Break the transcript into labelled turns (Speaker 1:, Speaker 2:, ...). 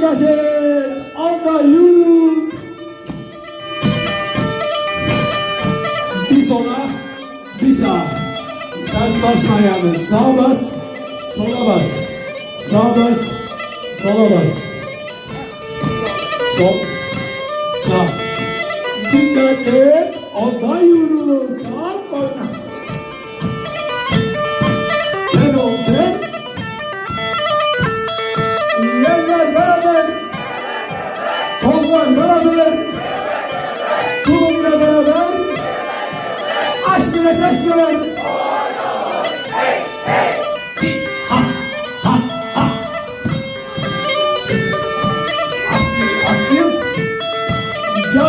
Speaker 1: Dikkat et. Anda yürü. Bir sola, bir bas, sola bas. Sağa bas, sola bas. Sol, sağ. Dikkat et. Deus abençoe.